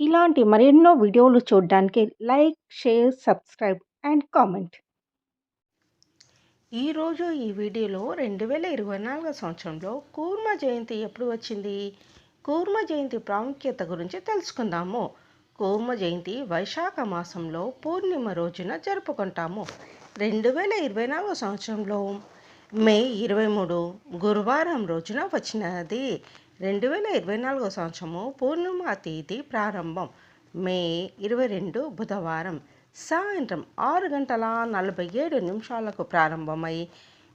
ఇలాంటి మరెన్నో వీడియోలు చూడడానికి like share subscribe and comment. ఈరోజు ఈ వీడియోలో రెండు వేల ఇరవై నాలుగో సంవత్సరంలో కూర్మ జయంతి ఎప్పుడు వచ్చింది? కూర్మ జయంతి ప్రాముఖ్యత గురించి తెలుసుకుందాము. కూర్మ జయంతి వైశాఖ మాసంలో పూర్ణిమ రోజున జరుపుకుంటాము. రెండు వేల ఇరవై నాలుగో సంవత్సరంలో మే ఇరవై మూడు గురువారం రోజున వచ్చినది. రెండు వేల ఇరవై నాలుగో సంవత్సరము పూర్ణిమ తేదీ ప్రారంభం. మే ఇరవై రెండు బుధవారం. సాయంత్రం ఆరు గంటల నలభై ఏడు నిమిషాలకు ప్రారంభమై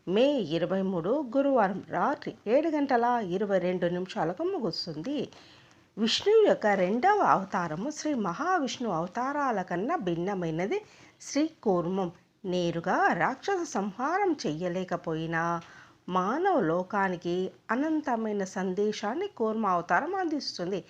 మే ఇరవై మూడు గురువారం రాత్రి ఏడు గంటల ఇరవై రెండు నిమిషాలకు ముగుస్తుంది. విష్ణువు యొక్క రెండవ అవతారము శ్రీ మహావిష్ణు అవతారాల కన్నా భిన్నమైనది. శ్రీ కూర్మం నేరుగా రాక్షస సంహారం చెయ్యలేకపోయినా మానవ లోకానికి అనంతమైన సందేశాన్ని కూర్మ అవతారం అందిస్తుంది.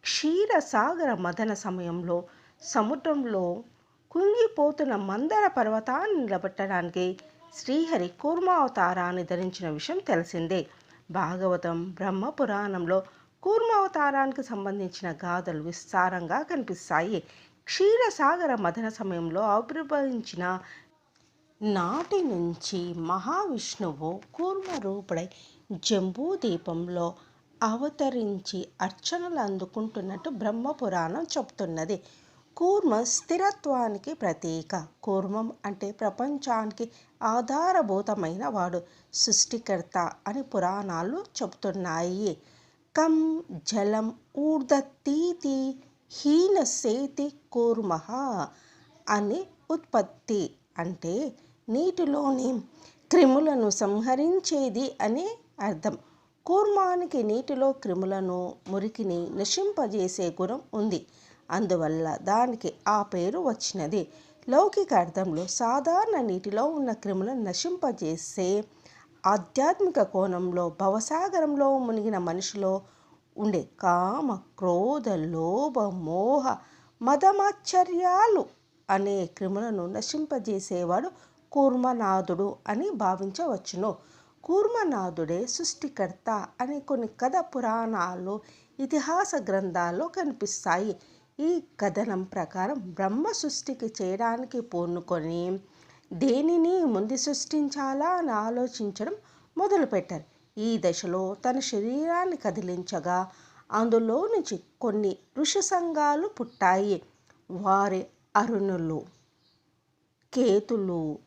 క్షీరసాగర మదన సమయంలో సముద్రంలో కుంగిపోతున్న మందర పర్వతాన్ని నిలబెట్టడానికి శ్రీహరి కూర్మావతారాన్ని ధరించిన విషయం తెలిసిందే. భాగవతం బ్రహ్మ పురాణంలో కూర్మావతారానికి సంబంధించిన గాథలు విస్తారంగా కనిపిస్తాయి. క్షీరసాగర మదన సమయంలో ఆవిర్భవించిన నాటి నుంచి మహావిష్ణువు కూర్మరూపుడై జంబూదీపంలో అవతరించి అర్చనలు అందుకుంటున్నట్టు బ్రహ్మపురాణం చెప్తున్నది. కూర్మ స్థిరత్వానికి ప్రతీక. కూర్మం అంటే ప్రపంచానికి ఆధారభూతమైన వాడు సృష్టికర్త అని పురాణాలు చెబుతున్నాయి కం జలం ఊర్ధతీతి హీనసేతి కూర్మ అని ఉత్పత్తి అంటే నీటిలోని క్రిములను సంహరించేది అని అర్థం. కూర్మానికి నీటిలో క్రిములను మురికిని నశింపజేసే గుణం ఉంది. అందువల్ల దానికి ఆ పేరు వచ్చినది. లౌకిక అర్థంలో సాధారణ నీటిలో ఉన్న క్రిములను నశింపజేసే ఆధ్యాత్మిక కోణంలో భవసాగరంలో మునిగిన మనిషిలో ఉండే కామ క్రోధ లోభ మోహ మదమాశ్చర్యాలు అనే క్రిములను నశింపజేసేవాడు కూర్మనాథుడు అని భావించవచ్చును. కూర్మనాథుడే సృష్టికర్త అని కొన్ని కథ పురాణాలు ఇతిహాస గ్రంథాల్లో కనిపిస్తాయి. ఈ కథనం ప్రకారం బ్రహ్మ సృష్టికి చేయడానికి పూనుకొని దేనిని ముందు సృష్టించాలా అని ఆలోచించడం మొదలుపెట్టారు. ఈ దశలో తన శరీరాన్ని కదిలించగా అందులో నుంచి కొన్ని ఋషి సంఘాలు పుట్టాయి. వారి అరుణులు కేతులు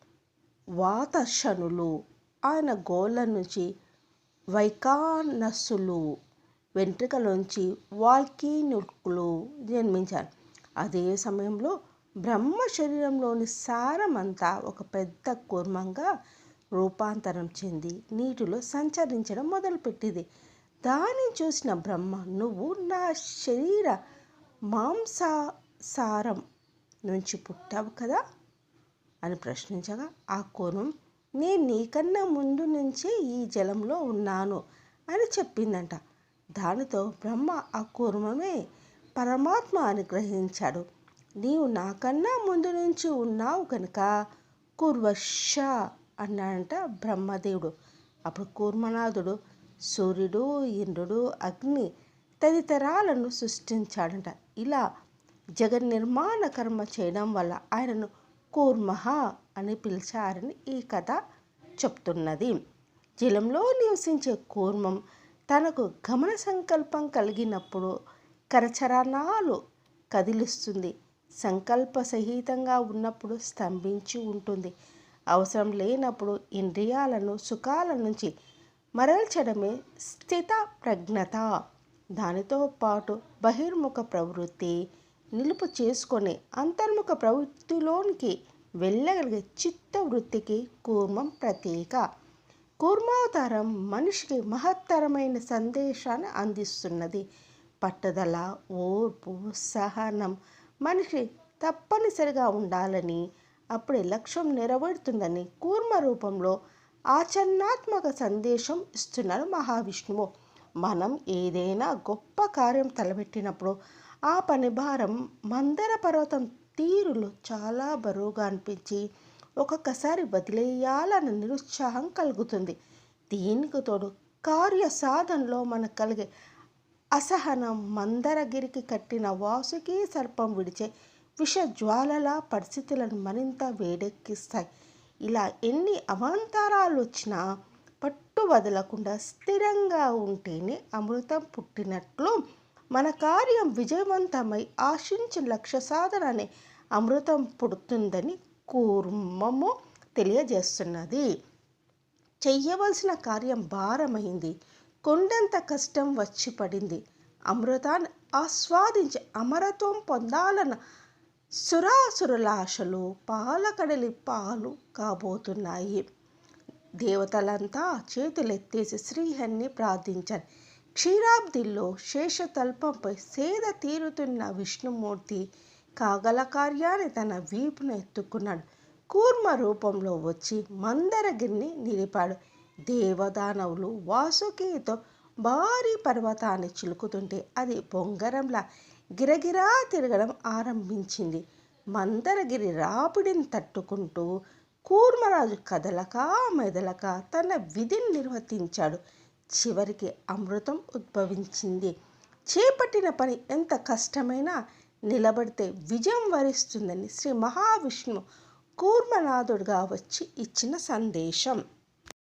వాతర్షణులు ఆయన గోళ్ళ నుంచి వైకానస్సులు వెంట్రుకలోంచి వాల్కీనుకులు జన్మించారు. అదే సమయంలో బ్రహ్మ శరీరంలోని సారమంతా ఒక పెద్ద కూర్మంగా రూపాంతరం చెంది నీటిలో సంచరించడం మొదలుపెట్టింది. దాన్ని చూసిన బ్రహ్మ నువ్వు నా శరీర మాంసాసారం నుంచి పుట్టావు కదా అని ప్రశ్నించగా ఆ కోనం నేను నీకన్నా ముందు నుంచే ఈ జలంలో ఉన్నాను అని చెప్పిందంట. దానితో బ్రహ్మ ఆ కూర్మమే పరమాత్మ అని గ్రహించాడు నీవు నాకన్నా ముందు నుంచి ఉన్నావు కనుక కుర్వశ అన్నాడంట బ్రహ్మదేవుడు. అప్పుడు కూర్మనాథుడు సూర్యుడు ఇంద్రుడు అగ్ని తదితరాలను సృష్టించాడంట. ఇలా జగన్నిర్మాణ కర్మ చేయడం వల్ల ఆయనను కూర్మహ అని పిలిచారని ఈ కథ చెప్తున్నది. జలంలో నివసించే కూర్మం తనకు గమన సంకల్పం కలిగినప్పుడు కరచరణాలు కదిలిస్తుంది. సంకల్ప సహితంగా ఉన్నప్పుడు స్తంభించి ఉంటుంది. అవసరం లేనప్పుడు ఇంద్రియాలను సుఖాల నుంచి మరల్చడమే స్థిత ప్రజ్ఞత దానితో పాటు బహిర్ముఖ ప్రవృత్తి నిలుపు చేసుకొని అంతర్ముఖ ప్రవృత్తిలోనికి వెళ్ళగలిగే చిత్తవృత్తికి కూర్మం ప్రతీక. కూర్మావతారం మనిషికి మహత్తరమైన సందేశాన్ని అందిస్తున్నది. పట్టుదల ఓర్పు సహనం మనిషి తప్పనిసరిగా ఉండాలని అప్పుడే లక్ష్యం నెరవేరుతుందని కూర్మ రూపంలో ఆచరణాత్మక సందేశం ఇస్తున్నారు మహావిష్ణువు. మనం ఏదైనా గొప్ప కార్యం తలపెట్టినప్పుడు ఆ పని భారం మందర పర్వతం తీరులో చాలా బరువుగా అనిపించి ఒక్కొక్కసారి వదిలేయాలన్న నిరుత్సాహం కలుగుతుంది. దీనికి తోడు కార్య సాధనలో మనకు కలిగే అసహనం మందరగిరికి కట్టిన వాసుకి సర్పం విడిచే విష జ్వాలల పరిస్థితులను మరింత వేడెక్కిస్తాయి. ఇలా ఎన్ని అవాంతరాలు వచ్చినా పట్టు వదలకుండా స్థిరంగా ఉంటేనే అమృతం పుట్టినట్లు మన కార్యం విజయవంతమై ఆశించిన లక్ష్య సాధన అనే అమృతం పుడుతుందని కూర్మము తెలియజేస్తున్నది. చెయ్యవలసిన కార్యం భారమైంది. కొండంత కష్టం వచ్చి పడింది. అమృతాన్ని ఆస్వాదించి అమరత్వం పొందాలన్న సురాసురులాశలు పాలకడలి పాలు కాబోతున్నాయి. దేవతలంతా చేతులెత్తేసి శ్రీహరిని ప్రార్థించారు క్షీరాబ్దిలో శేషతల్పంపై సేద తీరుతున్న విష్ణుమూర్తి కాగల కార్యాన్ని తన వీపును ఎత్తుకున్నాడు. కూర్మ రూపంలో వచ్చి మందరగిరిని నిలిపాడు. దేవదానవులు వాసుకితో భారీ పర్వతాన్ని చిలుకుతుంటే అది బొంగరంలా గిరగిరా తిరగడం ఆరంభించింది. మందరగిరి రాపిడిని తట్టుకుంటూ కూర్మరాజు కదలక మెదలక తన విధిని నిర్వర్తించాడు. చివరికి అమృతం ఉద్భవించింది. చేపట్టిన పని ఎంత కష్టమైనా నిలబడితే విజయం వరిస్తుందని శ్రీ మహావిష్ణువు కూర్మనాథుడుగా వచ్చి ఇచ్చిన సందేశం.